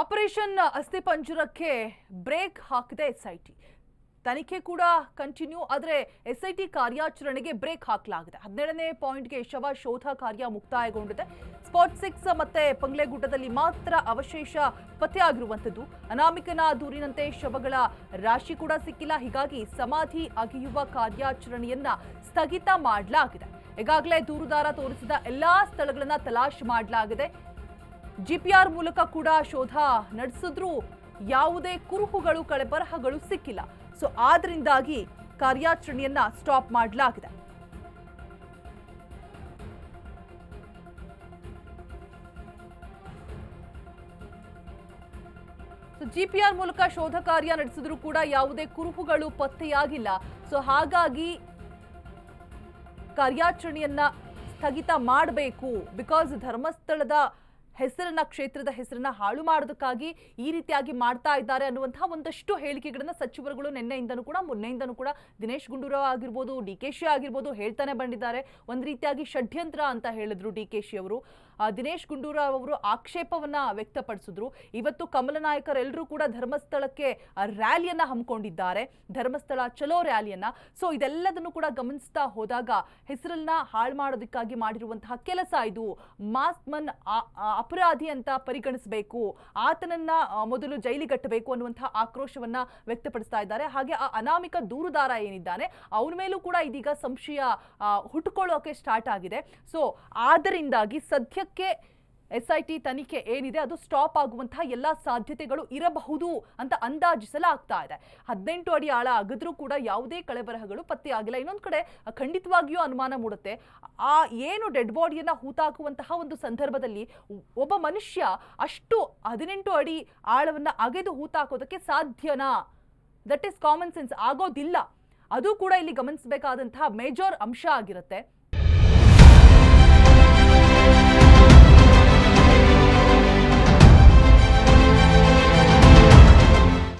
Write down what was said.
Operation ಅಸ್ಥಿಪಂಜರಕ್ಕೆ break ಹಾಕಿದೆ SIT. ತನಿಖೆ ಕೂಡ ಕಂಟಿನ್ಯೂ, ಆದರೆ ಎಸ್ಐಟಿ ಕಾರ್ಯಾಚರಣೆಗೆ ಬ್ರೇಕ್ ಹಾಕಲಾಗಿದೆ. ಹದಿನೇಳನೇ ಪಾಯಿಂಟ್ಗೆ ಶವ ಶೋಧ ಕಾರ್ಯ ಮುಕ್ತಾಯಗೊಂಡಿದೆ. ಸ್ಪಾಟ್ ಸಿಕ್ಸ್ ಮತ್ತೆ ಪಂಗ್ಲೆಗುಡ್ಡದಲ್ಲಿ ಮಾತ್ರ ಅವಶೇಷ ಪತ್ತೆಯಾಗಿರುವಂಥದ್ದು. ಅನಾಮಿಕನ ದೂರಿನಂತೆ ಶವಗಳ ರಾಶಿ ಕೂಡ ಸಿಕ್ಕಿಲ್ಲ. ಹೀಗಾಗಿ ಸಮಾಧಿ ಅಗೆಯುವ ಕಾರ್ಯಾಚರಣೆಯನ್ನ ಸ್ಥಗಿತ ಮಾಡಲಾಗಿದೆ. ಈಗಾಗಲೇ ದೂರುದಾರ ತೋರಿಸಿದ ಎಲ್ಲಾ ಸ್ಥಳಗಳನ್ನ ತಲಾಶ್ ಮಾಡಲಾಗಿದೆ. ಜಿಪಿಆರ್ ಮೂಲಕ ಕೂಡ ಶೋಧ ನಡೆಸಿದ್ರೂ ಯಾವುದೇ ಕುರುಹುಗಳು, ಕಳೆಬರಹಗಳು ಸಿಕ್ಕಿಲ್ಲ. ಸೊ ಆದ್ರಿಂದಾಗಿ ಕಾರ್ಯಾಚರಣೆಯನ್ನ ಸ್ಟಾಪ್ ಮಾಡಲಾಗಿದೆ. ಜಿಪಿಆರ್ ಮೂಲಕ ಶೋಧ ಕಾರ್ಯ ನಡೆಸಿದ್ರೂ ಕೂಡ ಯಾವುದೇ ಕುರುಹುಗಳು ಪತ್ತೆಯಾಗಿಲ್ಲ. ಸೊ ಹಾಗಾಗಿ ಕಾರ್ಯಾಚರಣೆಯನ್ನ ಸ್ಥಗಿತ ಮಾಡಬೇಕು. ಬಿಕಾಸ್ ಧರ್ಮಸ್ಥಳದ ಹೆಸರನ್ನ, ಕ್ಷೇತ್ರದ ಹೆಸರನ್ನ ಹಾಳು ಮಾಡೋದಕ್ಕಾಗಿ ಈ ರೀತಿಯಾಗಿ ಮಾಡ್ತಾ ಇದ್ದಾರೆ ಅನ್ನುವಂತಹ ಒಂದಷ್ಟು ಹೇಳಿಕೆಗಳನ್ನ ಸಚಿವರುಗಳು ನಿನ್ನೆಯಿಂದನೂ ಕೂಡ, ಮೊನ್ನೆಯಿಂದನೂ ಕೂಡ ದಿನೇಶ್ ಗುಂಡೂರಾವ್ ಆಗಿರ್ಬೋದು ಡಿ ಕೆ ಶಿ ಆಗಿರ್ಬೋದು ಹೇಳ್ತಾನೆ ಬಂದಿದ್ದಾರೆ. ಒಂದು ರೀತಿಯಾಗಿ ಷಡ್ಯಂತ್ರ ಅಂತ ಹೇಳಿದ್ರು ಡಿ ಕೆ ಶಿ ಅವರು ದಿನೇಶ್ ಗುಂಡೂರಾವ್ ಅವರು ಆಕ್ಷೇಪವನ್ನ ವ್ಯಕ್ತಪಡಿಸಿದ್ರು. ಇವತ್ತು ಕಮಲ ನಾಯಕರೆಲ್ಲರೂ ಕೂಡ ಧರ್ಮಸ್ಥಳಕ್ಕೆ ರ್ಯಾಲಿಯನ್ನ ಹಮ್ಮಿಕೊಂಡಿದ್ದಾರೆ. ಧರ್ಮಸ್ಥಳ ಚಲೋ ರ್ಯಾಲಿಯನ್ನ. ಸೊ, ಇದೆಲ್ಲದನ್ನು ಕೂಡ ಗಮನಿಸ್ತಾ ಹೋದಾಗ ಹೆಸರನ್ನ ಹಾಳು ಮಾಡೋದಕ್ಕಾಗಿ ಮಾಡಿರುವಂತಹ ಕೆಲಸ ಇದು. ಮಾಸ್ಮನ್ ಅಪರಾಧಿ ಅಂತ ಪರಿಗಣಿಸಬೇಕು, ಆತನನ್ನ ಮೊದಲು ಜೈಲಿಗಟ್ಟಬೇಕು ಅನ್ನುವಂತಹ ಆಕ್ರೋಶವನ್ನ ವ್ಯಕ್ತಪಡಿಸ್ತಾ ಇದ್ದಾರೆ. ಹಾಗೆ ಆ ಅನಾಮಿಕ ದೂರುದಾರ ಏನಿದ್ದಾನೆ, ಅವನ ಮೇಲೂ ಕೂಡ ಇದೀಗ ಸಂಶಯ ಹುಟ್ಟುಕೊಳ್ಳೋಕೆ ಸ್ಟಾರ್ಟ್ ಆಗಿದೆ. ಸೊ ಆದ್ದರಿಂದಾಗಿ ಸದ್ಯಕ್ಕೆ ಎಸ್ ಐ ತನಿಖೆ ಏನಿದೆ, ಅದು ಸ್ಟಾಪ್ ಆಗುವಂತಹ ಎಲ್ಲ ಸಾಧ್ಯತೆಗಳು ಇರಬಹುದು ಅಂತ ಅಂದಾಜಿಸಲಾಗ್ತಾ ಇದೆ. ಹದಿನೆಂಟು ಅಡಿ ಆಳ ಅಗದ್ರೂ ಕೂಡ ಯಾವುದೇ ಕಳೆಬರಹಗಳು ಪತ್ತೆಯಾಗಿಲ್ಲ. ಇನ್ನೊಂದು ಕಡೆ, ಖಂಡಿತವಾಗಿಯೂ ಅನುಮಾನ ಮೂಡುತ್ತೆ. ಆ ಏನು ಡೆಡ್ ಬಾಡಿಯನ್ನ ಹೂತಾಕುವಂತಹ ಒಂದು ಸಂದರ್ಭದಲ್ಲಿ ಒಬ್ಬ ಮನುಷ್ಯ ಅಷ್ಟು ಹದಿನೆಂಟು ಅಡಿ ಆಳವನ್ನ ಅಗೆದು ಹೂತಾಕೋದಕ್ಕೆ ಸಾಧ್ಯನಾ? ದಟ್ ಈಸ್ ಕಾಮನ್ ಸೆನ್ಸ್ ಆಗೋದಿಲ್ಲ. ಅದು ಕೂಡ ಇಲ್ಲಿ ಗಮನಿಸಬೇಕಾದಂತಹ ಮೇಜರ್ ಅಂಶ ಆಗಿರುತ್ತೆ.